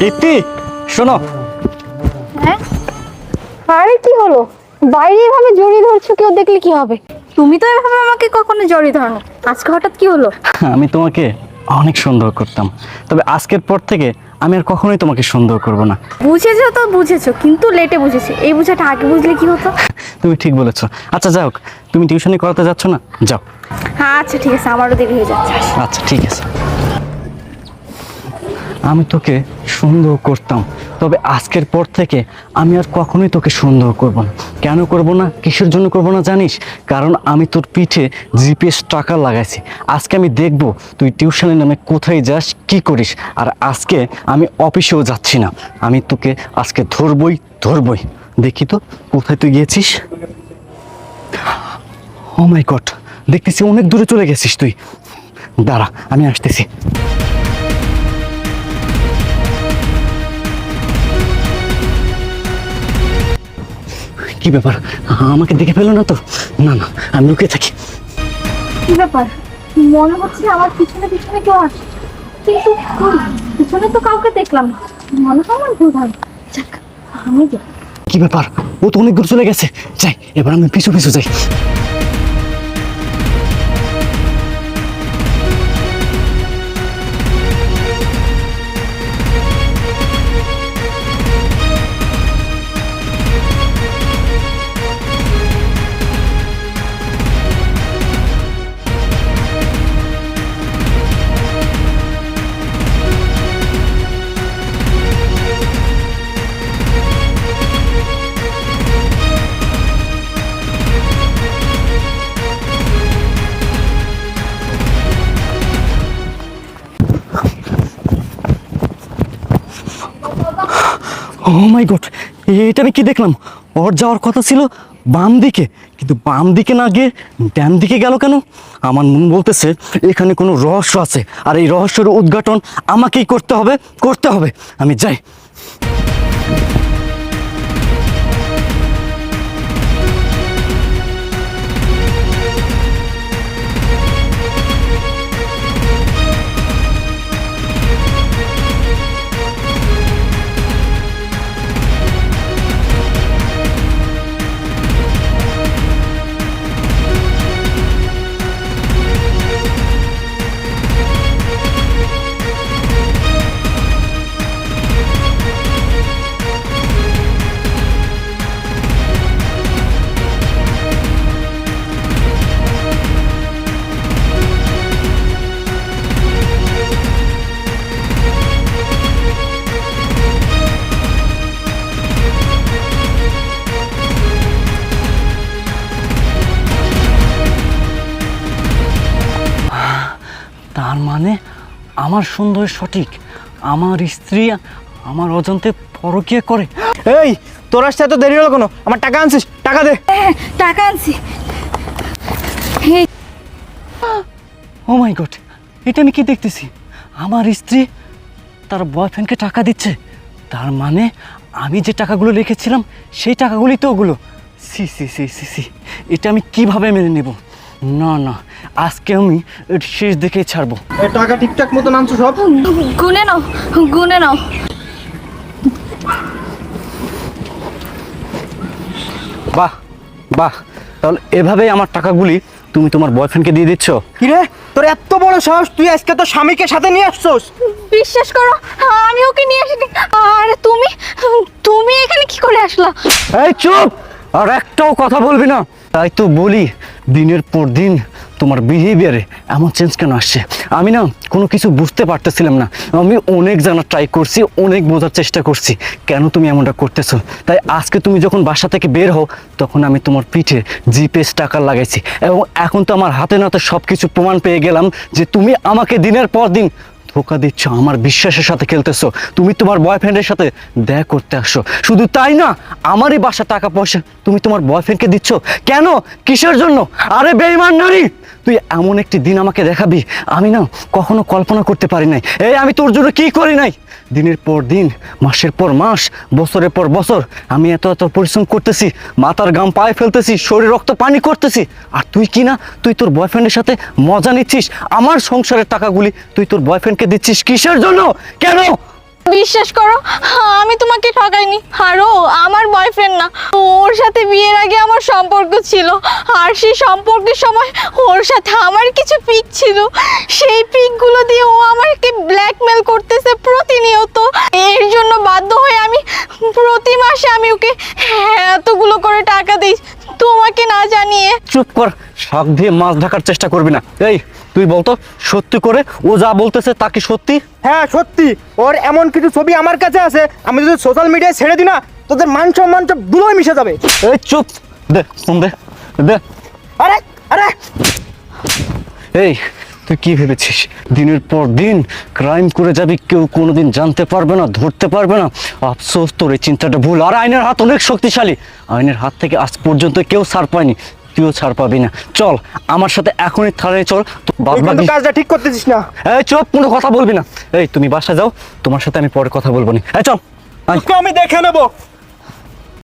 দীপ্তি শোনো। হ্যাঁ? আরে কি হলো? বাইরে এভাবে জড়িয়ে ধরছো কেউ দেখলে কি হবে? তুমি তো এভাবে আমাকে কখনো জড়িয়ে ধরো না। আজকে হঠাৎ কি হলো? আমি তোমাকে অনেক সুন্দর করতাম। তবে আজকের পর থেকে আমি আর কখনোই তোমাকে সুন্দর করব না। বুঝেছ তো বুঝেছ। কিন্তু লেটে বুঝেছি। এই বুঝাটা আগে বুঝলে কি হতো? তুমি ঠিক বলেছ। আচ্ছা যাও তুমি টিউশনি করাতে যাচ্ছ না? যাও। হ্যাঁ আচ্ছা ঠিক আছে। আমারও দেরি হয়ে যাচ্ছে। আচ্ছা ঠিক আছে। আমি তোকে সুন্দর করতাম। তবে আজকের পর থেকে আমি আর কখনোই তোকে সুন্দর করব না। কেন করব না? কিসের জন্য করব না জানিস? কারণ আমি তোর পিঠে জিপিএস টাকা লাগাইছি। আজকে আমি দেখব তুই টিউশনের নামে কোথায় যাস, কি করিস, আর আজকে আমি অফিসেও যাচ্ছি না। আমি তোকে আজকে ধরবই ধরবই। দেখি তো, কোথায় তুই গিয়েছিস ও মাই গড দেখতেছি অনেক দূরে চলে গেছিস তুই। দাঁড়া, আমি আসতেছি। কি ব্যাপার? আমাকে দেখে ফেলো না তো? না না আমি লুকিয়ে থাকি। কি ব্যাপার? মনে হচ্ছে আমার পিছনে পিছনে কেউ আসছে কিন্তু পিছনে তো কাউকে দেখলাম না। মনে হয় আমার ভুল ভাবে যাক আমি যাই। কি ব্যাপার? ও তো অনেক দূর চলে গেছে। যাই এবার আমি পিছু পিছু যাই। ও মাই গড এটা আমি কি দেখলাম? ওর যাওয়ার কথা ছিল বাম দিকে, কিন্তু বাম দিকে না গিয়ে ড্যাম দিকে গেল কেন? আমার মন বলতেছে, এখানে কোনো রহস্য আছে, আর এই রহস্যের উদ্ঘাটন আমাকেই করতে হবে করতে হবে। আমি যাই। আমার সুন্দর সঠিক আমার স্ত্রী আমার অজান্তে পরকীয়া করে। এই তোর আসতে এত দেরি হলো কোনো? আমার টাকা আনছিস টাকা দে। হ্যাঁ, টাকা আনছি। ও মাই গড এটা আমি কি দেখতেছি? আমার স্ত্রী তার বয়ফ্রেন্ডকে টাকা দিচ্ছে। তার মানে আমি যে টাকাগুলো রেখেছিলাম সেই টাকাগুলি তো ওগুলো। C C C C C এটা আমি কীভাবে মেনে নেব? না না আজকে আমি শেষ দেখেই ছাড়বো। টাকা ঠিকঠাক মতো আনছো সব? গুনে নাও গুনে নাও। বাহ বাহ তাহলে এভাবেই আমার টাকাগুলি তুমি তোমার বয়ফ্রেন্ডকে দিয়ে দিচ্ছ? কি রে তোর এত বড় সাহস তুই আজকে তোর স্বামীকে সাথে নিয়ে আসছোস? বিশ্বাস করো আমি ওকে নিয়ে আসিনি। আরে তুমি তুমি এখানে কি করে আসলা? এই চুপ আর একটাও কথা বলবি না। তাই তো বলি দিনের পর দিন তোমার বিহেভিয়ারে এমন চেঞ্জ কেন আসছে? আমি না কোনো কিছু বুঝতে পারতেছিলাম না। আমি অনেক জানার ট্রাই করছি, অনেক বোঝার চেষ্টা করছি। কেন তুমি এমনটা করতেছো? তাই আজকে তুমি যখন বাসা থেকে বের হও, তখন আমি তোমার পিঠে জিপিএস টাকা লাগাইছি। এবং এখন তো আমার হাতে নাতে সব কিছু প্রমাণ পেয়ে গেলাম যে তুমি আমাকে দিনের পর দিন ধোকা দিচ্ছ, আমার বিশ্বাসের সাথে খেলতেছো। তুমি তোমার বয়ফ্রেন্ডের সাথে দেখা করতে আসছো শুধু তাই না, আমারই বাসা টাকা পয়সা তুমি তোমার বয়ফ্রেন্ডকে দিচ্ছ। কেন? কিসের জন্য? আরে বেইমান নারী! তুই এমন একটি দিন আমাকে দেখাবি, আমি না কখনো কল্পনা করতে পারি নাই। এই, আমি তোর জন্য কি করি নাই? দিনের পর দিন, মাসের পর মাস, বছরের পর বছর, আমি এত এত পরিশ্রম করতেছি, মাথার গাম পায়ে ফেলতেছি, শরীর রক্ত পানি করতেছি। আর তুই কি না? তুই তোর বয়ফ্রেন্ডের সাথে মজা নিচ্ছিস, আমার সংসারের টাকাগুলি তুই তোর বয়ফ্রেন্ডকে দিচ্ছিস কিসের জন্য? কেন? বিশ্বাস করো, আমি তোমাকে ঠকাইনি। আর ও আমার বয়ফ্রেন্ড না। ওর সাথে বিয়ের আগে আমার সম্পর্ক ছিল, আর সেই সম্পর্কের সময় ওর সাথে আমার কিছু পিক ছিল। সেই পিকগুলো দিয়ে ও আমাকে ব্ল্যাকমেল করতেছে প্রতিনিয়ত। এর জন্য বাধ্য হয়ে আমি প্রতি মাসে আমি ওকে এতগুলো করে টাকা দিই তোমাকে না জানিয়ে। চুপ কর শাক দিয়ে মাছ ঢাকার চেষ্টা করবি না। এই তুই বলতো সত্যি করে ও যা বলতেছে তা কি সত্যি? হ্যাঁ সত্যি। ওর এমন কিছু ছবি আমার কাছে আছে আমি যদি সোশ্যাল মিডিয়ায় ছেড়ে দিই না তোদের মান সম্মান সব ধুলোয় মিশে যাবে। এই চুপ। দে শুন দে দে। আরে আরে! এই তুই কি ভেবেছিস? দিনের পর দিন ক্রাইম করে যাবি কেউ কোনোদিন জানতে পারবে না ধরতে পারবে না। আফসোস তোর এই চিন্তাটা ভুল। আর আইনের হাত অনেক শক্তিশালী। আইনের হাত থেকে আজ পর্যন্ত কেউ ছাড় পায়নি। তুইও ছাড় পাবি না। চল আমার সাথে এখনই থানায় চল। কাজটা ঠিক করতেছিস না? এই চুপ কোনো কথা বলবি না। এই তুমি বাসা যাও। তোমার সাথে আমি পরে কথা বলব না। এই চল আমি দেখে নেব।